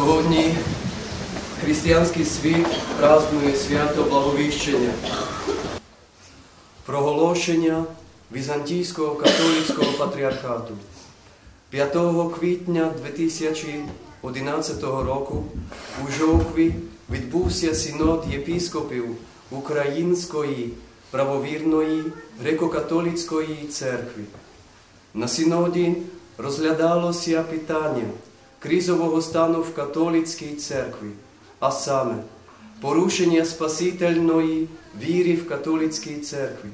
Сьогодні християнський світ празднує свято Благовіщення, проголошення Візантійського католицького патріархату. 5 квітня 2011 року у Жовкві відбувся синод єпіскопів Української правовірної греко-католицької церкви. На синоді розглядалося питання кризового стану в католицькій церкві, а саме порушення спасительної віри в католицькій церкві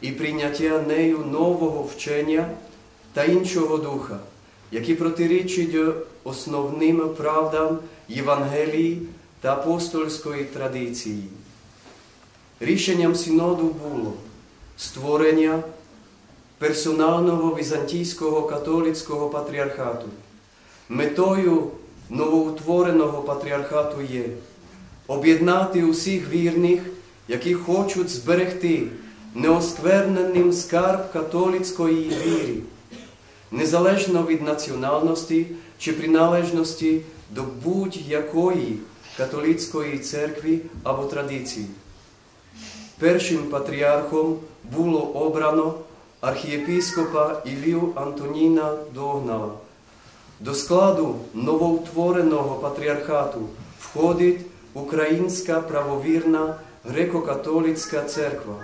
і прийняття нею нового вчення та іншого духа, які протирічать основним правдам Євангелії та апостольської традиції. Рішенням синоду було створення персонального візантійського католицького патріархату. Метою новоутвореного патріархату є об'єднати усіх вірних, які хочуть зберегти неоскверненим скарб католицької віри, незалежно від національності чи приналежності до будь-якої католицької церкви або традиції. Першим патріархом було обрано архієпископа Ілію Антоніна Догнала. До складу новоутвореного патріархату входить Українська правовірна греко-католицька церква,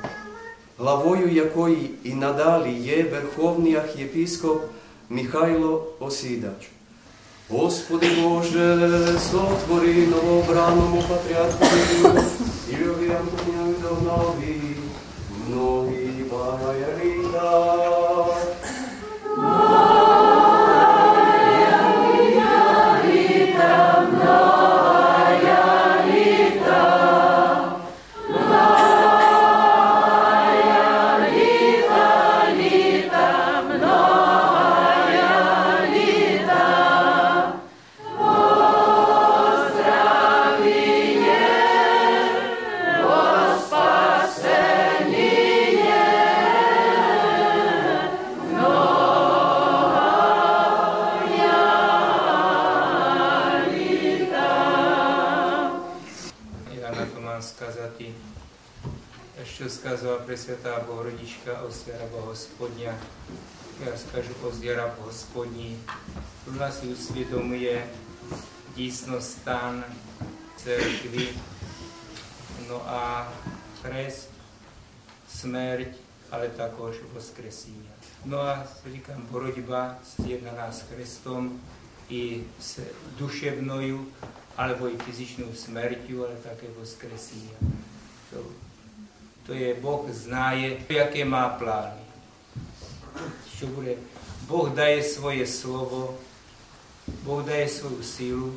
главою якої і надалі є Верховний архієпископ Михайло Осідач. Господи Боже, сотвори новообраному патріарху Ілюві Антоніну Догналові, многі багая літа. що сказала Пресвята Богородичка Освяраба Господня. Я скажу Озяраб Господній. У нас і усвідомує дійсно стан церкви, ну а хрест, смерть, але також Воскресіння. Ну а říkám, боротьба з'єднана з Христом і з душевною alebo i fyzičnou smrťou, ale také voskresenia. To je, Boh znáje, jaké má plány. Čo bude, Boh daje svoje slovo, Boh daje svoju sílu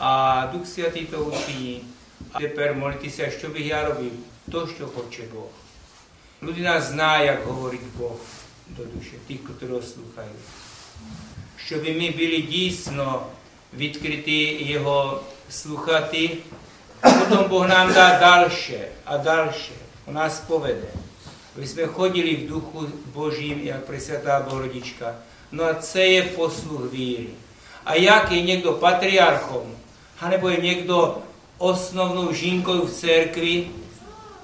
a Duch Svatý to učiní. A tepер молитися, що bych я робив, то, що хоче Бог. Людина знає, як говорить Бог до душі, тих, хто слухають. Щоб ми були дійсно відкриті Його слухати, Potom Boh nám dá ďalšie a ďalšie. On nás povede. Aby sme chodili v duchu Božím, jak presvetá Bohorodička. No a ce je posluh víry. A jak je niekto patriarchom, anebo je niekto osnovnou žinkou v cerkvi,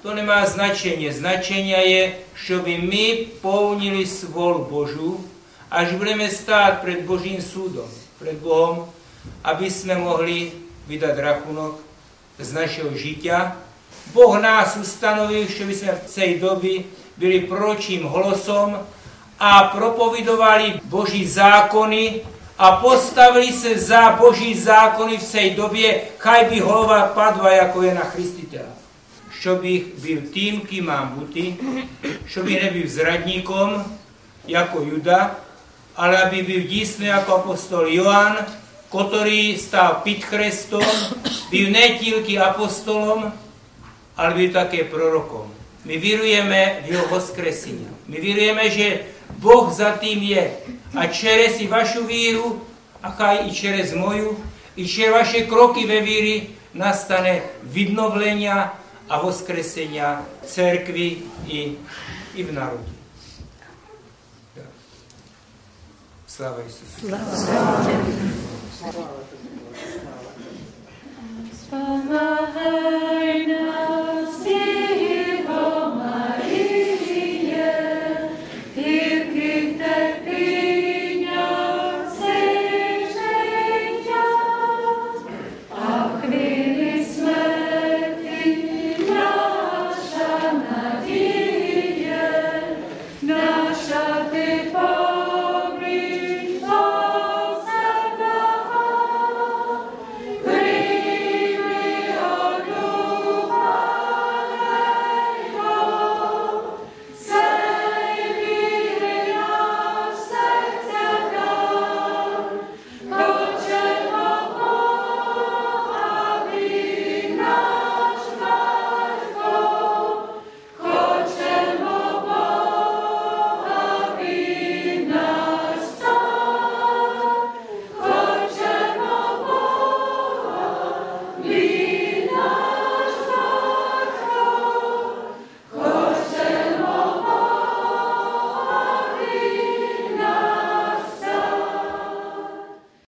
to nemá značenie. Značenia je, že by my pounili svol Božu, až budeme stáť pred Božím súdom, pred Bohom, aby sme mohli vydať rachunok z našeho žitia. Boh nás ustanovil, že by jsme v tej doby byli proročím holosom a propovidovali Boží zákony a postavili se za Boží zákony v tej době, chaj by hlava padla, jako je na Christitela. Що bych byl tým, kým mám bути, що bych nebyl zradníkom, jako Juda, ale aby byl dійсно, jako apostol Johan, ktorý stál pід Христом, byl не тільки апостолом, ale byl také prorokom. My vírujeme v jeho voskresení. My vírujeme, že Boh za tým je. A čerez i vašu víru, a chaj i čerez moju, i čerez vaše kroky ve víry nastane vidnovlenia a voskresenia cerkvi i, i v národě. Sláva Isusu. Слава Богу. Слава тобі.